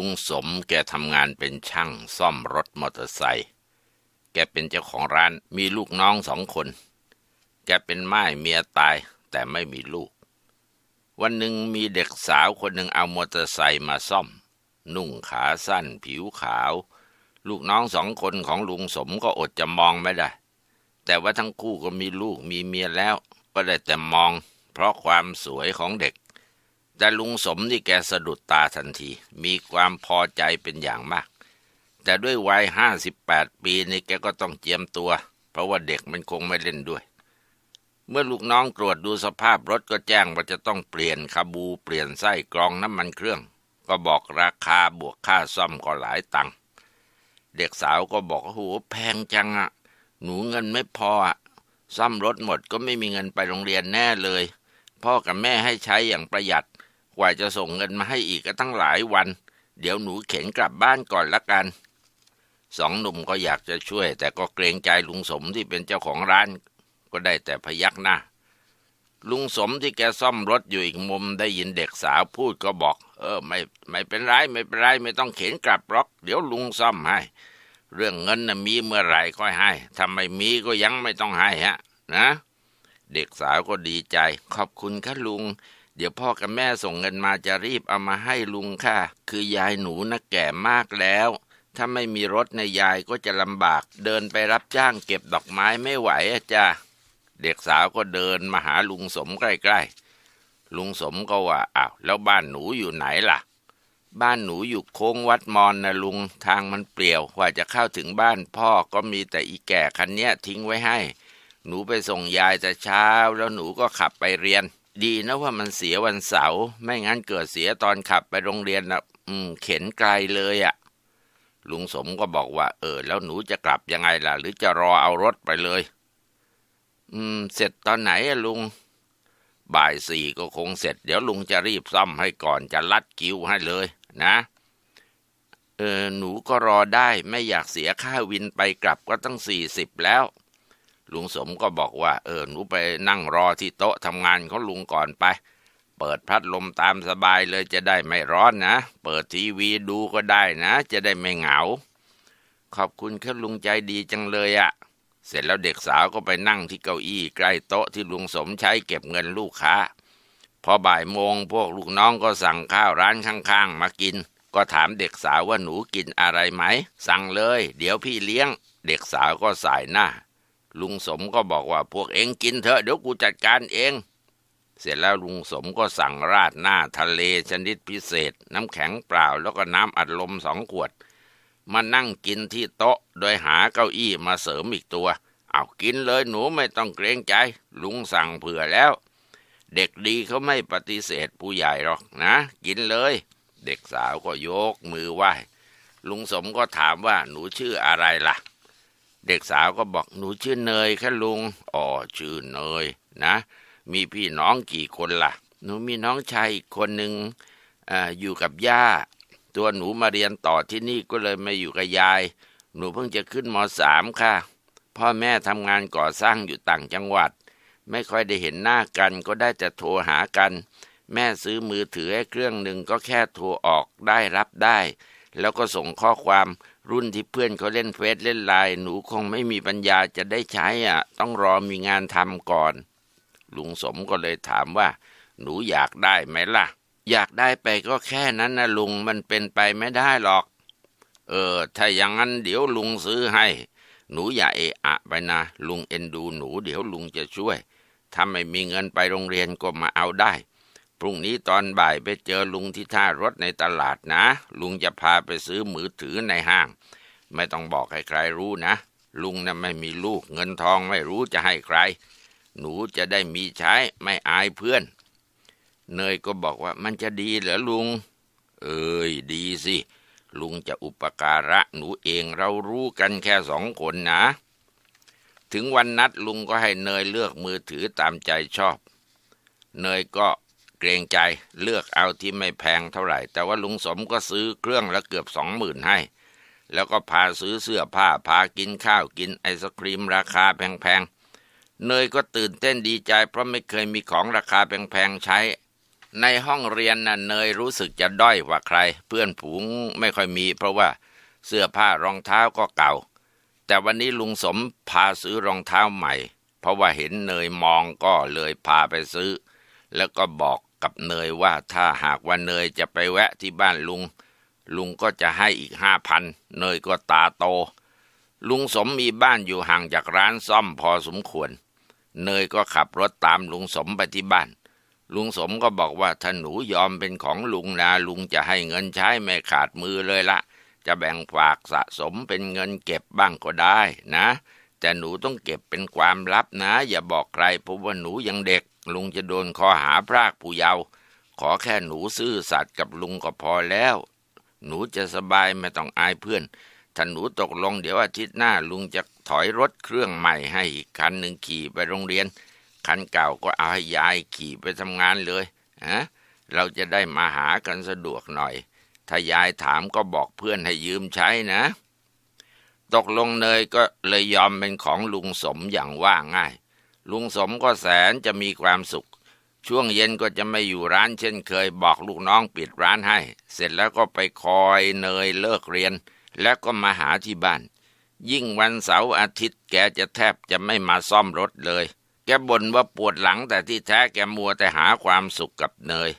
ลุงสมแกทำงานเป็นช่างซ่อมรถมอเตอร์ไซค์ แกเป็นเจ้าของร้านมีลูกน้องสองคน แกเป็นไม้เมียตายแต่ไม่มีลูก วันหนึ่งมีเด็กสาวคนหนึ่งเอามอเตอร์ไซค์มาซ่อม นุ่งขาสั้นผิวขาว ลูกน้องสองคนของลุงสมก็อดจะมองไม่ได้ แต่ว่าทั้งคู่ก็มีลูกมีเมียแล้ว ก็ได้แต่มอง เพราะความสวยของเด็ก แต่ลุงสมนี่แกสะดุดตาทันที มีความพอใจเป็นอย่างมาก แต่ด้วยวัยห้าสิบแปดปีนี่แกก็ต้องเจียมตัว เพราะว่าเด็กมันคงไม่เล่นด้วย เมื่อลูกน้องตรวจดูสภาพรถก็แจ้งว่าจะต้องเปลี่ยนคาบูเปลี่ยนไส้กรองน้ำมันเครื่อง ก็บอกราคาบวกค่าซ่อมก็หลายตังค์เด็กสาวก็บอกโอ้โหแพงจังอะหนูเงินไม่พออะซ่อมรถหมดก็ไม่มีเงินไปโรงเรียนแน่เลย พ่อกับแม่ให้ใช้อย่างประหยัด กว่าจะส่งเงินมาให้อีกก็ตั้งหลายวัน เดี๋ยวหนูเข็นกลับบ้านก่อนละกัน สองหนุ่มก็อยากจะช่วย แต่ก็เกรงใจลุงสมที่เป็นเจ้าของร้าน ก็ได้แต่พยักหน้า ลุงสมที่แกซ่อมรถอยู่อีกมุมได้ยินเด็กสาวพูดก็บอก เออ ไม่ไม่เป็นไรไม่เป็นไรไม่ต้องเข็นกลับหรอก เดี๋ยวลุงซ่อมให้ เรื่องเงินนะมีเมื่อไหร่ค่อยให้ถ้าไม่มีก็ยังไม่ต้องให้ฮะ นะ เด็กสาวก็ดีใจ ขอบคุณค่ะลุง เดี๋ยวพ่อกับแม่ส่งเงินมาจะรีบเอามาให้ลุงค่ะ คือยายหนูนะแก่มากแล้ว ถ้าไม่มีรถในยายก็จะลำบาก เดินไปรับจ้างเก็บดอกไม้ไม่ไหวอะจ้าเด็กสาวก็เดินมาหาลุงสมใกล้ๆ ลุงสมก็ว่าอ้าวแล้วบ้านหนูอยู่ไหนล่ะ บ้านหนูอยู่โค้งวัดมอนนะลุงทางมันเปลี่ยวกว่าจะเข้าถึงบ้านพ่อก็มีแต่อีแก่คันเนี้ยทิ้งไว้ให้ หนูไปส่งยายแต่เช้าแล้วหนูก็ขับไปเรียน ดีนะว่ามันเสียวันเสาร์ไม่งั้นเกิดเสียตอนขับไปโรงเรียนนะอืม เข็นไกลเลยอะ่ะ ลุงสมก็บอกว่า เออ แล้วหนูจะกลับยังไงล่ะ หรือจะรอเอารถไปเลย อืม เสร็จตอนไหนอะลุง บ่ายสี่ก็คงเสร็จ เดี๋ยวลุงจะรีบซ่อมให้ก่อนจะลัดคิวให้เลย นะเออหนูก็รอได้ไม่อยากเสียค่าวินไปกลับก็ตั้งสี่สิบแล้ว ลุงสมก็บอกว่า เออหนูไปนั่งรอที่โต๊ะทำงานของลุงก่อนไป เปิดพัดลมตามสบายเลยจะได้ไม่ร้อนนะ เปิดทีวีดูก็ได้นะ จะได้ไม่เหงา ขอบคุณค่ะลุงใจดีจังเลยอะเสร็จแล้วเด็กสาวก็ไปนั่งที่เก้าอี้ใกล้โต๊ะที่ลุงสมใช้เก็บเงินลูกค้า พอบ่ายโมงพวกลูกน้องก็สั่งข้าวร้านข้างๆ มากิน ก็ถามเด็กสาวว่าหนูกินอะไรไหม สั่งเลย เดี๋ยวพี่เลี้ยง เด็กสาวก็สายหน้า ลุงสมก็บอกว่าพวกเองกินเถอะเดี๋ยวกูจัดการเอง เสร็จแล้วลุงสมก็สั่งราดหน้าทะเลชนิดพิเศษ น้ำแข็งเปล่าแล้วก็น้ำอัดลมสองขวด มานั่งกินที่โต๊ะ โดยหาเก้าอี้มาเสริมอีกตัว เอากินเลยหนูไม่ต้องเกรงใจ ลุงสั่งเผื่อแล้ว เด็กดีเขาไม่ปฏิเสธผู้ใหญ่หรอกนะ กินเลย เด็กสาวก็ยกมือไหว้ลุงสมก็ถามว่าหนูชื่ออะไรล่ะ เด็กสาวก็บอกหนูชื่อเนยค่ะลุง อ๋อชื่อเนยนะ มีพี่น้องกี่คนล่ะ หนูมีน้องชายอีกคนหนึ่งอาอยู่กับย่า ตัวหนูมาเรียนต่อที่นี่ก็เลยมาอยู่กับยาย หนูเพิ่งจะขึ้นมสามค่ะ พ่อแม่ทำงานก่อสร้างอยู่ต่างจังหวัด ไม่ค่อยได้เห็นหน้ากันก็ได้แต่โทรหากัน แม่ซื้อมือถือให้เครื่องหนึ่งก็แค่โทรออกได้รับได้ แล้วก็ส่งข้อความ รุ่นที่เพื่อนเขาเล่นเฟซเล่นไลน์หนูคงไม่มีปัญญาจะได้ใช้อะ ต้องรอมีงานทำก่อน ลุงสมก็เลยถามว่า หนูอยากได้ไหมล่ะ อยากได้ไปก็แค่นั้นนะลุงมันเป็นไปไม่ได้หรอก เออ ถ้าอย่างนั้นเดี๋ยวลุงซื้อให้ หนูอย่าเอะอะไปนะ ลุงเอ็นดูหนูเดี๋ยวลุงจะช่วย ถ้าไม่มีเงินไปโรงเรียนก็มาเอาได้ พรุ่งนี้ตอนบ่ายไปเจอลุงที่ท่ารถในตลาดนะ ลุงจะพาไปซื้อมือถือในห้าง ไม่ต้องบอกให้ใครรู้นะ ลุงนะ่ะไม่มีลูกเงินทองไม่รู้จะให้ใคร หนูจะได้มีใช้ไม่อายเพื่อน เนยก็บอกว่ามันจะดีเหรอลุง เอ้ยดีสิ ลุงจะอุปการะหนูเองเรารู้กันแค่สองคนนะ ถึงวันนัดลุงก็ให้เนยเลือกมือถือตามใจชอบ เนยก็ เกรงใจเลือกเอาที่ไม่แพงเท่าไหร่ แต่ว่าลุงสมก็ซื้อเครื่องละเกือบสองหมื่นให้ แล้วก็พาซื้อเสื้อผ้าพากินข้าวกินไอศครีมราคาแพงๆ เนยก็ตื่นเต้นดีใจ เพราะไม่เคยมีของราคาแพงๆใช้ ในห้องเรียนน่ะเนยรู้สึกจะด้อยกว่าใคร เพื่อนผูงไม่ค่อยมี เพราะว่าเสื้อผ้ารองเท้าก็เก่า แต่วันนี้ลุงสมพาซื้อรองเท้าใหม่ เพราะว่าเห็นเนยมองก็เลยพาไปซื้อแล้วก็บอก กับเนยว่าถ้าหากว่าเนยจะไปแวะที่บ้านลุง ลุงก็จะให้อีกห้าพันเนยก็ตาโต ลุงสมมีบ้านอยู่ห่างจากร้านซ่อมพอสมควร เนยก็ขับรถตามลุงสมไปที่บ้าน ลุงสมก็บอกว่าถ้าหนูยอมเป็นของลุงนะลุงจะให้เงินใช้ไม่ขาดมือเลยละจะแบ่งฝากสะสมเป็นเงินเก็บบ้างก็ได้นะ แต่หนูต้องเก็บเป็นความลับนะ อย่าบอกใครเพราะว่าหนูยังเด็ก ลุงจะโดนข้อหาพรากผู้เยาว์ขอแค่หนูซื่อสัตย์กับลุงก็พอแล้ว หนูจะสบายไม่ต้องอายเพื่อนถ้าหนูตกลงเดี๋ยวอาทิตย์หน้าลุงจะถอยรถเครื่องใหม่ให้อีกคันหนึ่งขี่ไปโรงเรียน คันเก่าก็เอาให้ยายขี่ไปทำงานเลยฮะเราจะได้มาหากันสะดวกหน่อย ถ้ายายถามก็บอกเพื่อนให้ยืมใช้นะ ตกลงเนยก็เลยยอมเป็นของลุงสมอย่างว่าง่าย ลุงสมก็แสนจะมีความสุข ช่วงเย็นก็จะไม่อยู่ร้านเช่นเคยบอกลูกน้องปิดร้านให้ เสร็จแล้วก็ไปคอยเนยเลิกเรียน แล้วก็มาหาที่บ้าน ยิ่งวันเสาร์อาทิตย์แกจะแทบจะไม่มาซ่อมรถเลย แกบ่นว่าปวดหลังแต่ที่แท้แกมัวแต่หาความสุขกับเนย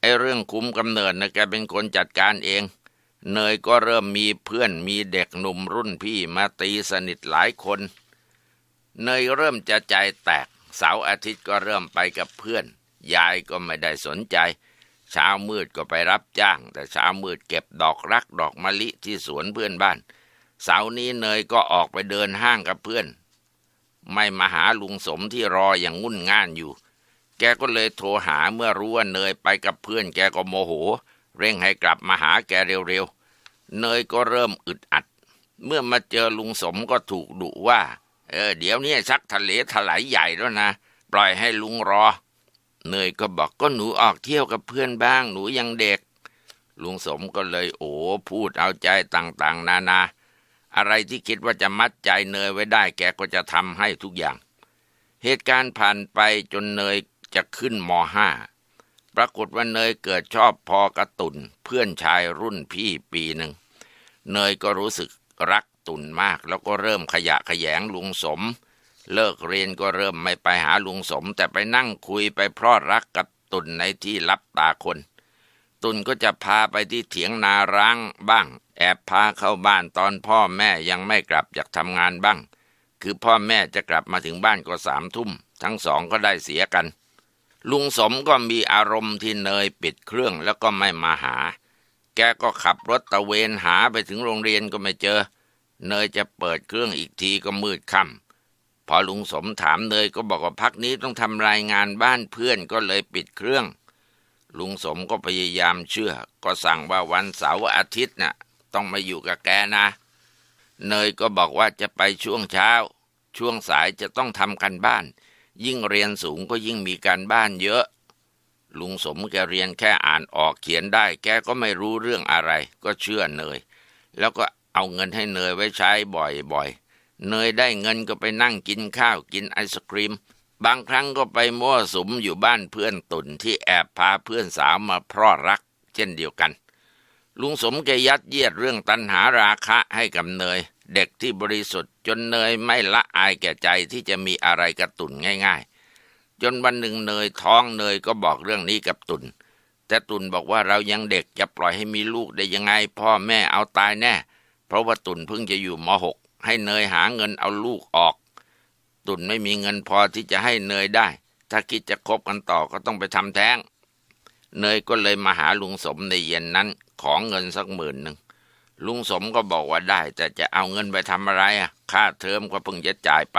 ไอ้เรื่องคุมกำเนิดนะแกเป็นคนจัดการเอง เนยก็เริ่มมีเพื่อนมีเด็กหนุ่มรุ่นพี่มาตีสนิทหลายคน เนยเริ่มจะใจแตก เสาร์อาทิตย์ก็เริ่มไปกับเพื่อน ยายก็ไม่ได้สนใจ เช้ามืดก็ไปรับจ้าง แต่เช้ามืดเก็บดอกรักดอกมะลิที่สวนเพื่อนบ้าน เสาร์นี้เนยก็ออกไปเดินห้างกับเพื่อน ไม่มาหาลุงสมที่รออย่างงุ่นง่านอยู่ แกก็เลยโทรหาเมื่อรู้ว่าเนยไปกับเพื่อนแกก็โมโห เร่งให้กลับมาหาแกเร็วๆ เนยก็เริ่มอึดอัด เมื่อมาเจอลุงสมก็ถูกดุว่า เออเดี๋ยวนี้ชักทะเลถลายใหญ่แล้วนะ ปล่อยให้ลุงรอ เนยก็บอกก็หนูออกเที่ยวกับเพื่อนบ้างหนูยังเด็ก ลุงสมก็เลยโอ้พูดเอาใจต่างๆ นานา อะไรที่คิดว่าจะมัดใจเนยไว้ได้แกก็จะทำให้ทุกอย่าง เหตุการณ์ผ่านไปจนเนยจะขึ้นมห้าปรากฏว่าเนยเกิดชอบพอกระตุนเพื่อนชายรุ่นพี่ปีหนึ่ง เนยก็รู้สึกรัก ตุนมาก แล้วก็เริ่มขยะขยงลุงสม เลิกเรียนก็เริ่มไม่ไปหาลุงสม แต่ไปนั่งคุยไปเพราะรักกับตุนในที่รับตาคน ตุนก็จะพาไปที่เถียงนาร้างบ้าง แอบพาเข้าบ้านตอนพ่อแม่ยังไม่กลับจากทำงานบ้าง คือพ่อแม่จะกลับมาถึงบ้านก็สามทุ่ม ทั้งสองก็ได้เสียกัน ลุงสมก็มีอารมณ์ที่เนยปิดเครื่องแล้วก็ไม่มาหา แกก็ขับรถตะเวนหาไปถึงโรงเรียนก็ไม่เจอ เนยจะเปิดเครื่องอีกทีก็มืดค่ำพอลุงสมถามเนยก็บอกว่าพักนี้ต้องทำรายงานบ้านเพื่อนก็เลยปิดเครื่อง ลุงสมก็พยายามเชื่อ ก็สั่งว่าวันเสาร์อาทิตย์น่ะ ต้องมาอยู่กับแกนะ เนยก็บอกว่าจะไปช่วงเช้า ช่วงสายจะต้องทำกันบ้าน ยิ่งเรียนสูงก็ยิ่งมีการบ้านเยอะลุงสมแกเรียนแค่อ่านออกเขียนได้ แกก็ไม่รู้เรื่องอะไร ก็เชื่อเนย แล้วก็ เอาเงินให้เนยไว้ใช้บ่อยๆ เนยได้เงินก็ไปนั่งกินข้าวกินไอศครีม บางครั้งก็ไปมั่วสุมอยู่บ้านเพื่อนตุ่นที่แอบพาเพื่อนสาวมาเพราะรัก เช่นเดียวกัน ลุงสมแกยัดเยียดเรื่องตัณหาราคะให้กับเนย เด็กที่บริสุทธิ์จนเนยไม่ละอายแก่ใจที่จะมีอะไรกระตุ่นง่ายๆ จนวันหนึ่งเนยท้องเนยก็บอกเรื่องนี้กับตุนแต่ตุนบอกว่าเรายังเด็กจะปล่อยให้มีลูกได้ยังไง พ่อแม่เอาตายแน่ เพราะว่าตุนเพิ่งจะอยู่มหกให้เนยหาเงินเอาลูกออก ตุนไม่มีเงินพอที่จะให้เนยได้ ถ้าคิดจะคบกันต่อก็ต้องไปทำแท้ง เนยก็เลยมาหาลุงสมในเย็นนั้น ของเงินสักหมื่นหนึ่งลุงสมก็บอกว่าได้ แต่จะเอาเงินไปทำอะไรอะค่าเทอมก็เพิ่งจะจ่ายไป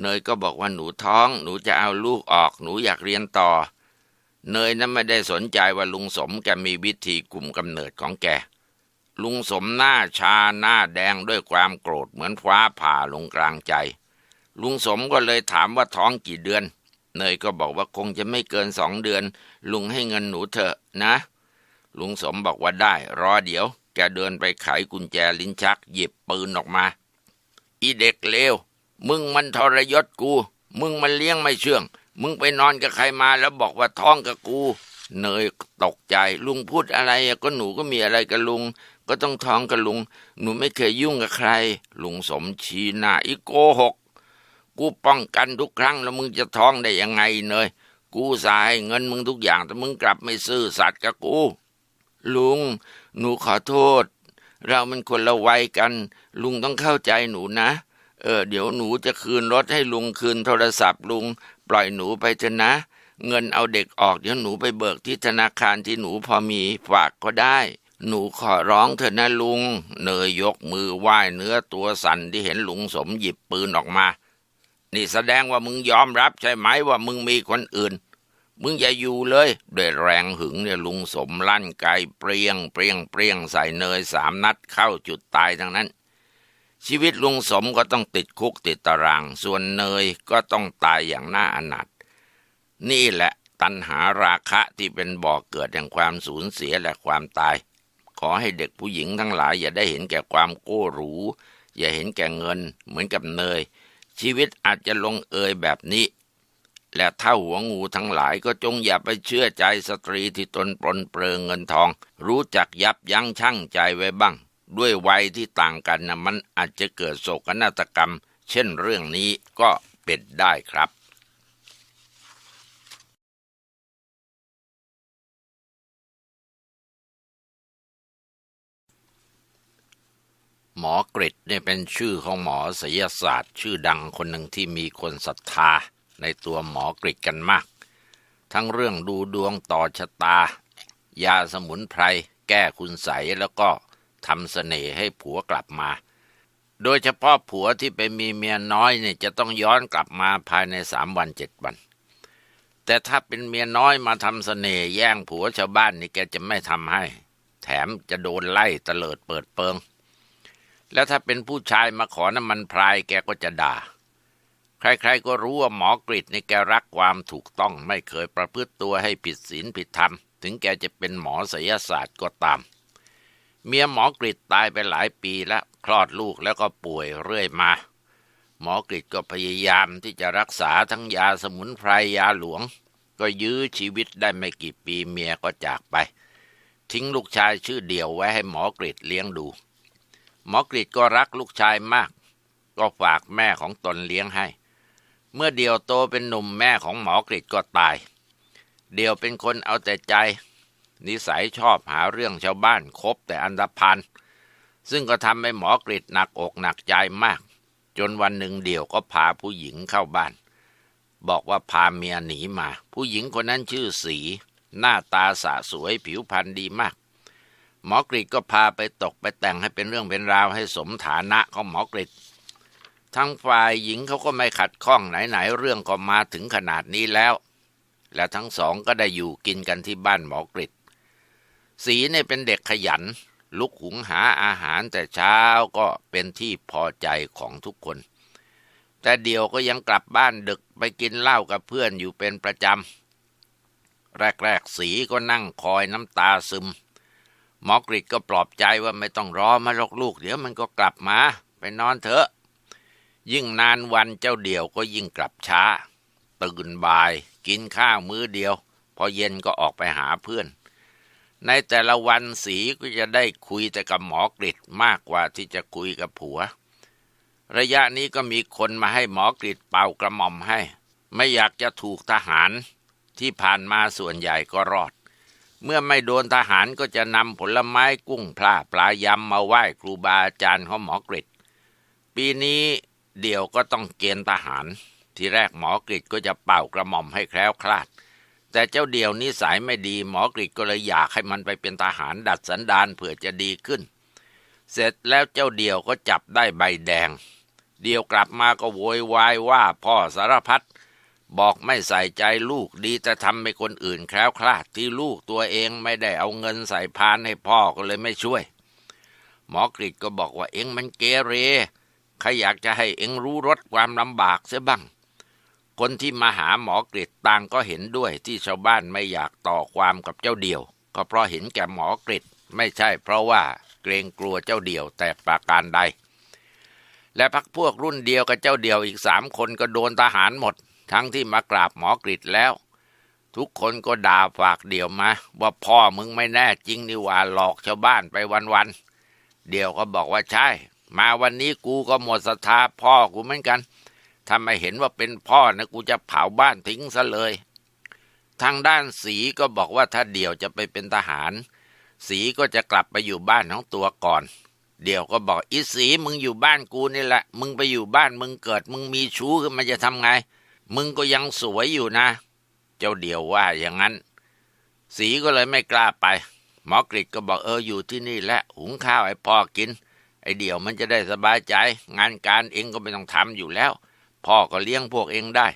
เนยก็บอกว่าหนูท้อง หนูจะเอาลูกออก หนูอยากเรียนต่อ เนยนั้นไม่ได้สนใจว่าลุงสมแกมีวิธีกลุ่มกำเนิดของแก ลุงสมหน้าชาหน้าแดงด้วยความโกรธเหมือนฟ้าผ่าลงกลางใจ ลุงสมก็เลยถามว่าท้องกี่เดือน เนยก็บอกว่าคงจะไม่เกินสองเดือน ลุงให้เงินหนูเถอะนะ ลุงสมบอกว่าได้ รอเดี๋ยว แกเดินไปไขกุญแจลิ้นชัก หยิบปืนออกมา อีเด็กเลว มึงมันทรยศกู มึงมันเลี้ยงไม่เชื่อง มึงไปนอนกับใครมาแล้วบอกว่าท้องกับกู เนยตกใจ ลุงพูดอะไรก็หนูก็มีอะไรกับลุง ก็ต้องท้องกับลุง หนูไม่เคยยุ่งกับใคร ลุงสมชี้หน้าอีโกหก กูป้องกันทุกครั้งแล้วมึงจะท้องได้ยังไงเนยกูสายเงินมึงทุกอย่าง แต่มึงกลับไม่ซื่อสัตย์กับกู ลุง หนูขอโทษ เรามันคนละวัยกัน ลุงต้องเข้าใจหนูนะ เออ เดี๋ยวหนูจะคืนรถให้ลุงคืนโทรศัพท์ลุง ปล่อยหนูไปเถอะนะ เงินเอาเด็กออกเดี๋ยวหนูไปเบิกที่ธนาคารที่หนูพอมีฝากก็ได้ หนูขอร้องเถอะนะลุง เนยยกมือไหว้เนื้อตัวสั่นที่เห็นลุงสมหยิบปืนออกมา นี่แสดงว่ามึงยอมรับใช่ไหมว่ามึงมีคนอื่น มึงอย่าอยู่เลยด้วยแรงหึงเนี่ยลุงสมลั่นไกเปรียงเปรียงเปรียงใส่เนยสามนัดเข้าจุดตายทั้งนั้น ชีวิตลุงสมก็ต้องติดคุกติดตาราง ส่วนเนยก็ต้องตายอย่างน่าอนาถนี่แหละตัณหาราคะที่เป็นบ่อเกิดแห่งความสูญเสียและความตาย อให้เด็กผู้หญิงทั้งหลาย อย่าได้เห็นแก่ความโก้หรู อย่าเห็นแก่เงิน เหมือนกับเนย ชีวิตอาจจะลงเอยแบบนี้ และถ้าหัวงูทั้งหลายก็จงอย่าไปเชื่อใจสตรีที่ตนปลนเปลืองเงินทอง รู้จักยับยั้งชั่งใจไว้บ้าง ด้วยวัยที่ต่างกันนะมันอาจจะเกิดโศกนาฏกรรม เช่นเรื่องนี้ก็เป็นได้ครับ หมอกริดเนี่ยเป็นชื่อของหมอศิลศาสตร์ ชื่อดังคนหนึ่งที่มีคนศรัทธา ในตัวหมอกริดกันมาก ทั้งเรื่องดูดวงต่อชะตา ยาสมุนไพร แก้คุณใสแล้วก็ทำเสน่ห์ให้ผัวกลับมา โดยเฉพาะผัวที่ไปมีเมียน้อยเนี่ยจะต้องย้อนกลับมาภายในสามวันเจ็ดวัน แต่ถ้าเป็นเมียน้อยมาทำเสน่ห์แย่งผัวชาวบ้านนี่แกจะไม่ทำให้ แถมจะโดนไล่เตลิดเปิดเปิง แล้วถ้าเป็นผู้ชายมาขอน้ำมันพรายแกก็จะด่า ใครๆก็รู้ว่าหมอกริดในแกรักความถูกต้องไม่เคยประพฤติตัวให้ผิดศีลผิดธรรม ถึงแกจะเป็นหมอศิลศาสตร์ก็ตาม เมียหมอกริดตายไปหลายปีแล้ว คลอดลูกแล้วก็ป่วยเรื่อยมาหมอกริดก็พยายามที่จะรักษาทั้งยาสมุนไพรยาหลวง ก็ยื้อชีวิตได้ไม่กี่ปีเมียก็จากไป ทิ้งลูกชายชื่อเดียวไว้ให้หมอกริดเลี้ยงดู หมอกริดก็รักลูกชายมาก ก็ฝากแม่ของตนเลี้ยงให้ เมื่อเดียวโตเป็นหนุ่มแม่ของหมอกริดก็ตาย เดียวเป็นคนเอาแต่ใจ นิสัยชอบหาเรื่องชาวบ้านคบแต่อันธพาลซึ่งก็ทำให้หมอกริดหนักอกหนักใจมาก จนวันหนึ่งเดียวก็พาผู้หญิงเข้าบ้าน บอกว่าพาเมียหนีมา ผู้หญิงคนนั้นชื่อสี หน้าตาสะสวยผิวพรรณดีมาก หมอกริดก็พาไปตกไปแต่งให้เป็นเรื่องเป็นราวให้สมฐานะของหมอกริดทั้งฝ่ายหญิงเขาก็ไม่ขัดข้องไหนๆเรื่องก็มาถึงขนาดนี้แล้ว และทั้งสองก็ได้อยู่กินกันที่บ้านหมอกริดสีเนี่ยเป็นเด็กขยัน ลุกหุงหาอาหารแต่เช้าก็เป็นที่พอใจของทุกคน แต่เดียวก็ยังกลับบ้านดึกไปกินเหล้ากับเพื่อนอยู่เป็นประจำแรกๆสีก็นั่งคอยน้ำตาซึม หมอกริดก็ปลอบใจว่าไม่ต้องรอมาหรอกลูก เดี๋ยวมันก็กลับมา ไปนอนเถอะ ยิ่งนานวันเจ้าเดี่ยวก็ยิ่งกลับช้า ตื่นบ่าย กินข้าวมื้อเดียว พอเย็นก็ออกไปหาเพื่อน ในแต่ละวันสีก็จะได้คุยแต่กับหมอกริดมากกว่าที่จะคุยกับผัว ระยะนี้ก็มีคนมาให้หมอกริดเป่ากระหม่อมให้ ไม่อยากจะถูกทหาร ที่ผ่านมาส่วนใหญ่ก็รอด เมื่อไม่โดนทหารก็จะนำผลไม้กุ้งพลาปลายำมาไหว้ครูบาอาจารย์ของหมอกริดปีนี้เดี่ยวก็ต้องเกณฑ์ทหาร ทีแรกหมอกริดก็จะเป่ากระหม่อมให้แคล้วคลาด แต่เจ้าเดี่ยวนิสัยไม่ดีหมอกริดก็เลยอยากให้มันไปเป็นทหารดัดสันดานเผื่อจะดีขึ้น เสร็จแล้วเจ้าเดี่ยวก็จับได้ใบแดง เดี่ยวกลับมาก็โวยวายว่าพ่อสารพัด บอกไม่ใส่ใจลูกดีแต่ทำให้คนอื่นแคล้วคลาดที่ลูกตัวเองไม่ได้เอาเงินใส่พานให้พ่อก็เลยไม่ช่วย หมอกริดก็บอกว่าเอ็งมันเกเรใครอยากจะให้เอ็งรู้รสความลำบากเสียบ้าง คนที่มาหาหมอกริดต่างก็เห็นด้วยที่ชาวบ้านไม่อยากต่อความกับเจ้าเดียว ก็เพราะเห็นแก่หมอกริดไม่ใช่เพราะว่าเกรงกลัวเจ้าเดียวแต่ประการใด และพักพวกรุ่นเดียวกับเจ้าเดียวอีกสามคนก็โดนทหารหมด ทั้งที่มากราบหมอกริดแล้ว ทุกคนก็ด่าฝากเดี่ยวมา ว่าพ่อมึงไม่แน่จริงนี่ว่าหลอกชาวบ้านไปวันๆเดี่ยวก็บอกว่าใช่ มาวันนี้กูก็หมดศรัทธาพ่อกูเหมือนกันถ้าไม่เห็นว่าเป็นพ่อนะกูจะเผาบ้านทิ้งซะเลย ทางด้านสีก็บอกว่าถ้าเดี่ยวจะไปเป็นทหาร สีก็จะกลับไปอยู่บ้านของตัวก่อน เดี่ยวก็บอกอีสีมึงอยู่บ้านกูนี่แหละ มึงไปอยู่บ้านมึงเกิด มึงมีชู้ขึ้นมาจะทำไง มึงก็ยังสวยอยู่นะ เจ้าเดียวว่าอย่างนั้น สีก็เลยไม่กล้าไป หมอกริดก็บอกเอออยู่ที่นี่แหละหุงข้าวให้พ่อกิน ไอเดี่ยวมันจะได้สบายใจ งานการเองก็ไม่ต้องทำอยู่แล้ว พ่อก็เลี้ยงพวกเองได้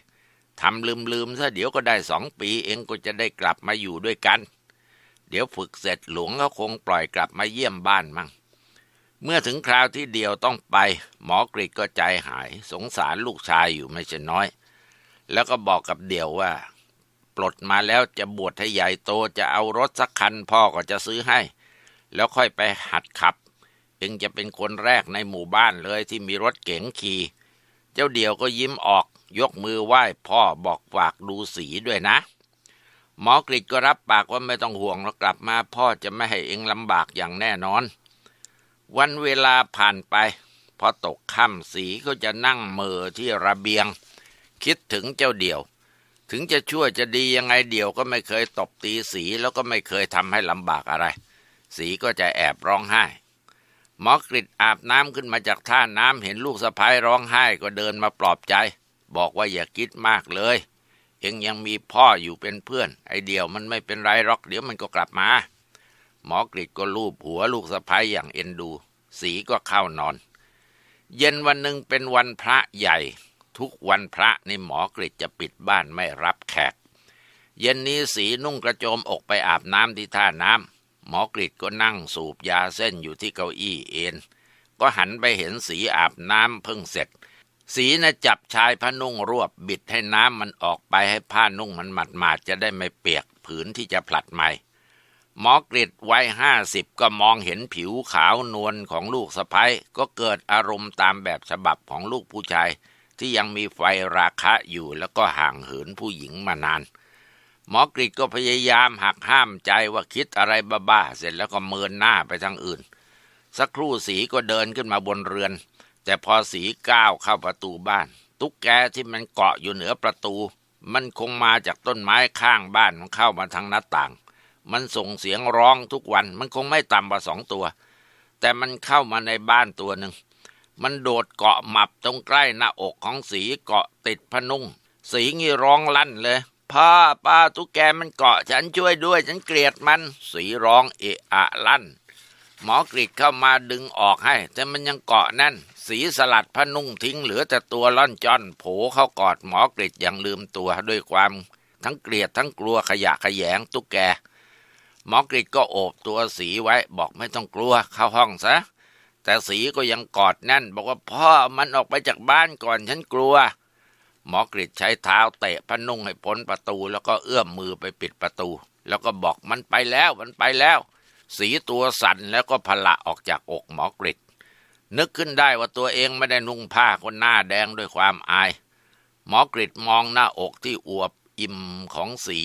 ทำลืมๆซะเดี๋ยวก็ได้สองปีเองก็จะได้กลับมาอยู่ด้วยกัน เดี๋ยวฝึกเสร็จหลวงก็คงปล่อยกลับมาเยี่ยมบ้านมั่งเมื่อถึงคราวที่เดียวต้องไป หมอกริดก็ใจหาย สงสารลูกชายอยู่ไม่ใช่น้อย แล้วก็บอกกับเดี่ยวว่า ปลดมาแล้วจะบวชให้ใหญ่โตจะเอารถสักคันพ่อก็จะซื้อให้ แล้วค่อยไปหัดขับ เองจะเป็นคนแรกในหมู่บ้านเลยที่มีรถเก๋งขี่เจ้าเดี่ยวก็ยิ้มออกยกมือไหว้พ่อบอกฝากดูสีด้วยนะ หมอกริดก็รับปากว่าไม่ต้องห่วงแล้วกลับมาพ่อจะไม่ให้เองลำบากอย่างแน่นอน วันเวลาผ่านไป พอตกค่ำสีก็จะนั่งเมอที่ระเบียง คิดถึงเจ้าเดี่ยว ถึงจะชั่วจะดียังไงเดี่ยวก็ไม่เคยตบตีสีแล้วก็ไม่เคยทำให้ลำบากอะไร สีก็จะแอบร้องไห้หมอกริดอาบน้ำขึ้นมาจากท่าน้ำเห็นลูกสะพ้ายร้องไห้ก็เดินมาปลอบใจ บอกว่าอย่าคิดมากเลย เองยังมีพ่ออยู่เป็นเพื่อน ไอเดียวมันไม่เป็นไรหรอกเดี๋ยวมันก็กลับมา หมอกริดก็ลูบหัวลูกสะพ้ายอย่างเอ็นดู สีก็เข้านอน เย็นวันหนึ่งเป็นวันพระใหญ่ ทุกวันพระในหมอกริดจะปิดบ้านไม่รับแขก เย็นนี้สีนุ่งกระโจมอกไปอาบน้ำที่ท่าน้ำหมอกริดก็นั่งสูบยาเส้นอยู่ที่เก้าอี้เอนก็หันไปเห็นสีอาบน้ำเพิ่งเสร็จ สีน่ะจับชายผ้านุ่งรวบบิดให้น้ำมันออกไปให้ผ้านุ่งมันหมาดมาดๆจะได้ไม่เปียกผืนที่จะผลัดใหม่หมอกริดวัยห้าสิบก็มองเห็นผิวขาวนวลของลูกสะพ้ยก็เกิดอารมณ์ตามแบบฉบับของลูกผู้ชาย ที่ยังมีไฟราคะอยู่แล้วก็ห่างเหินผู้หญิงมานาน หมอกริดก็พยายามหักห้ามใจว่าคิดอะไรบ้าๆเสร็จแล้วก็เมินหน้าไปทางอื่น สักครู่สีก็เดินขึ้นมาบนเรือน แต่พอสีก้าวเข้าประตูบ้าน ตุ๊กแกที่มันเกาะอยู่เหนือประตู มันคงมาจากต้นไม้ข้างบ้านมันเข้ามาทางหน้าต่าง มันส่งเสียงร้องทุกวันมันคงไม่ต่ำกว่าสองตัว แต่มันเข้ามาในบ้านตัวหนึ่ง มันโดดเกาะหมับตรงใกล้หน้าอกของสีเกาะติดพนุงสีงี้ร้องลั่นเลยพ่อป้าตุ๊กแกมันเกาะฉันช่วยด้วยฉันเกลียดมัน สีร้องเอะอะลั่น หมอกรีดเข้ามาดึงออกให้ แต่มันยังเกาะแน่น สีสลัดพนุ่งทิ้งเหลือแต่ตัวล่อนจอนโผเข้ากอดหมอกรีดอย่างลืมตัวด้วยความทั้งเกลียดทั้งกลัวขยะขยงตุ๊กแก หมอกริดก็โอบตัวสีไว้บอกไม่ต้องกลัวเข้าห้องซะ แต่สีก็ยังกอดแน่น บอกว่าพ่อมันออกไปจากบ้านก่อนฉันกลัว หมอกริดใช้เท้าเตะพนุ่งให้พ้นประตู แล้วก็เอื้อมมือไปปิดประตู แล้วก็บอกมันไปแล้วมันไปแล้ว สีตัวสั่นแล้วก็พละออกจากอกหมอกริดนึกขึ้นได้ว่าตัวเองไม่ได้นุ่งผ้าคนหน้าแดงด้วยความอาย หมอกริดมองหน้าอกที่อวบอิ่มของสี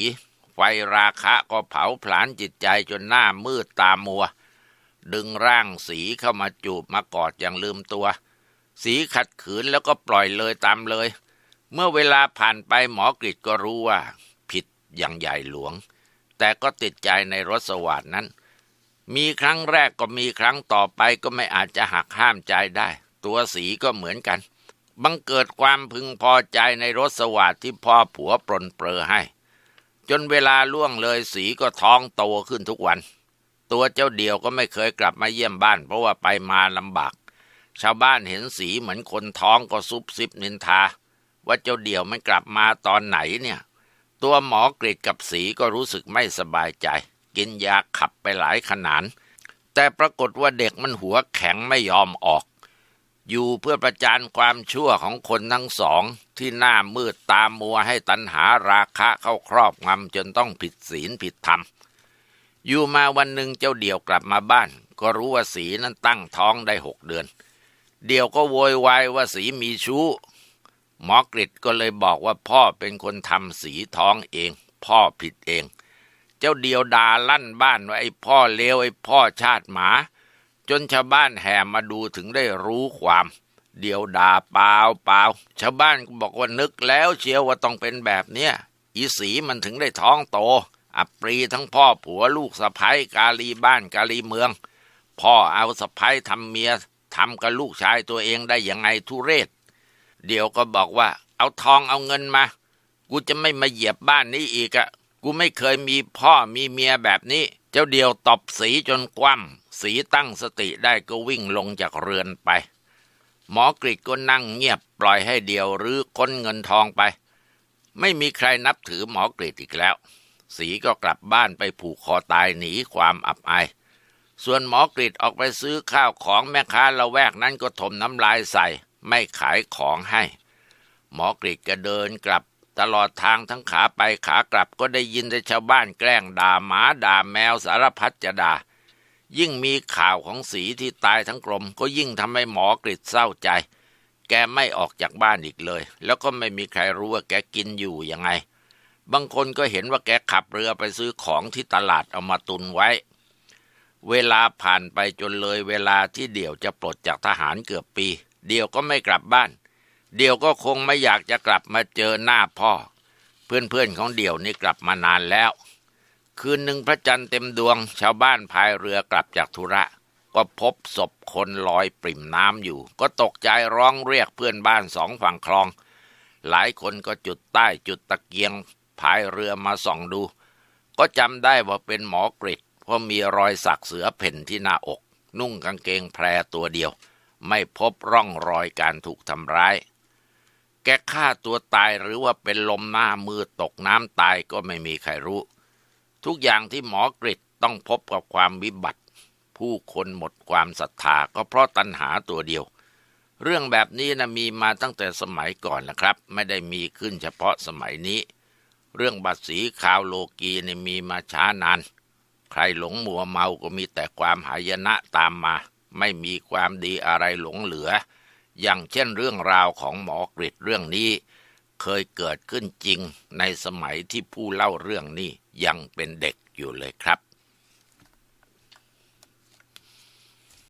ไฟราคะก็เผาผลาญจิตใจจนหน้ามืดตามัว ดึงร่างสีเข้ามาจูบมากอดอย่างลืมตัว สีขัดขืนแล้วก็ปล่อยเลยตามเลย เมื่อเวลาผ่านไปหมอกริดก็รู้ว่า ผิดอย่างใหญ่หลวง แต่ก็ติดใจในรสสวัสดนั้น มีครั้งแรกก็มีครั้งต่อไปก็ไม่อาจจะหักห้ามใจได้ ตัวสีก็เหมือนกัน บังเกิดความพึงพอใจในรสสวัสดที่พ่อผัวปรนเปรอให้ จนเวลาล่วงเลยสีก็ท้องโตขึ้นทุกวัน ตัวเจ้าเดียวก็ไม่เคยกลับมาเยี่ยมบ้าน เพราะว่าไปมาลำบาก ชาวบ้านเห็นสีเหมือนคนท้องก็ซุบซิบนินทา ว่าเจ้าเดียวมันกลับมาตอนไหนเนี่ย ตัวหมอกรีดกับสีก็รู้สึกไม่สบายใจ กินยาขับไปหลายขนาน แต่ปรากฏว่าเด็กมันหัวแข็งไม่ยอมออก อยู่เพื่อประจานความชั่วของคนทั้งสอง ที่หน้ามืดตามัวให้ตัณหาราคะเข้าครอบงำจนต้องผิดศีลผิดธรรม อยู่มาวันหนึ่งเจ้าเดี่ยวกลับมาบ้าน ก็รู้ว่าสีนั้นตั้งท้องได้หกเดือน เดี่ยวก็โวยวายว่าสีมีชู้ หมอกริดก็เลยบอกว่าพ่อเป็นคนทำสีท้องเอง พ่อผิดเอง เจ้าเดียวด่าลั่นบ้านว่าไอ้พ่อเลวไอ้พ่อชาติหมา จนชาวบ้านแห่มาดูถึงได้รู้ความ เดียวด่าเปล่าเปล่าชาวบ้านก็บอกว่านึกแล้วเชียวว่าต้องเป็นแบบเนี้ยอีสีมันถึงได้ท้องโต อัปรีทั้งพ่อผัวลูกสะพ้ยกาลีบ้านกาลีเมือง พ่อเอาสะพ้ยทำเมียทำกับลูกชายตัวเองได้ยังไงทุเรศ เดี๋ยวก็บอกว่า เอาทองเอาเงินมา กูจะไม่มาเหยียบบ้านนี้อีกอะกูไม่เคยมีพ่อมีเมียแบบนี้ เจ้าเดียวตบสีจนคว่ำสีตั้งสติได้ก็วิ่งลงจากเรือนไป หมอกริดก็นั่งเงียบปล่อยให้เดียวหรือค้นเงินทองไป ไม่มีใครนับถือหมอกริดอีกแล้ว สีก็กลับบ้านไปผูกคอตายหนีความอับอาย ส่วนหมอกริดออกไปซื้อข้าวของแม่ค้าละแวกนั้นก็ถมน้ำลายใส่ ไม่ขายของให้ หมอกริดก็เดินกลับตลอดทางทั้งขาไปขากลับก็ได้ยินแต่ชาวบ้านแกล้งด่าหมาด่าแมวสารพัดจะด่า ยิ่งมีข่าวของสีที่ตายทั้งกลม ก็ยิ่งทำให้หมอกริดเศร้าใจ แกไม่ออกจากบ้านอีกเลย แล้วก็ไม่มีใครรู้ว่าแกกินอยู่ยังไง บางคนก็เห็นว่าแกขับเรือไปซื้อของที่ตลาดเอามาตุนไว้ เวลาผ่านไปจนเลยเวลาที่เดี่ยวจะปลดจากทหารเกือบปี เดี่ยวก็ไม่กลับบ้าน เดี่ยวก็คงไม่อยากจะกลับมาเจอหน้าพ่อ เพื่อนๆของเดี่ยวนี่กลับมานานแล้ว คืนหนึ่งพระจันทร์เต็มดวง ชาวบ้านพายเรือกลับจากธุระก็พบศพคนลอยปริ่มน้ำอยู่ ก็ตกใจร้องเรียกเพื่อนบ้านสองฝั่งคลอง หลายคนก็จุดใต้จุดตะเกียง พายเรือมาส่องดู ก็จำได้ว่าเป็นหมอกริดเพราะมีรอยสักเสือเพ่นที่หน้าอก นุ่งกางเกงแพรตัวเดียว ไม่พบร่องรอยการถูกทำร้าย แกฆ่าตัวตายหรือว่าเป็นลมหน้ามือตกน้ำตายก็ไม่มีใครรู้ ทุกอย่างที่หมอกริดต้องพบกับความวิบัติ ผู้คนหมดความศรัทธาก็เพราะตัณหาตัวเดียวเรื่องแบบนี้นะมีมาตั้งแต่สมัยก่อนนะครับ ไม่ได้มีขึ้นเฉพาะสมัยนี้ เรื่องบัตรสีขาวโลกีเนี่ยมีมาช้านาน ใครหลงมัวเมาก็มีแต่ความหายนะตามมา ไม่มีความดีอะไรหลงเหลือ อย่างเช่นเรื่องราวของหมอกริดเรื่องนี้ เคยเกิดขึ้นจริงในสมัยที่ผู้เล่าเรื่องนี้ยังเป็นเด็กอยู่เลยครับ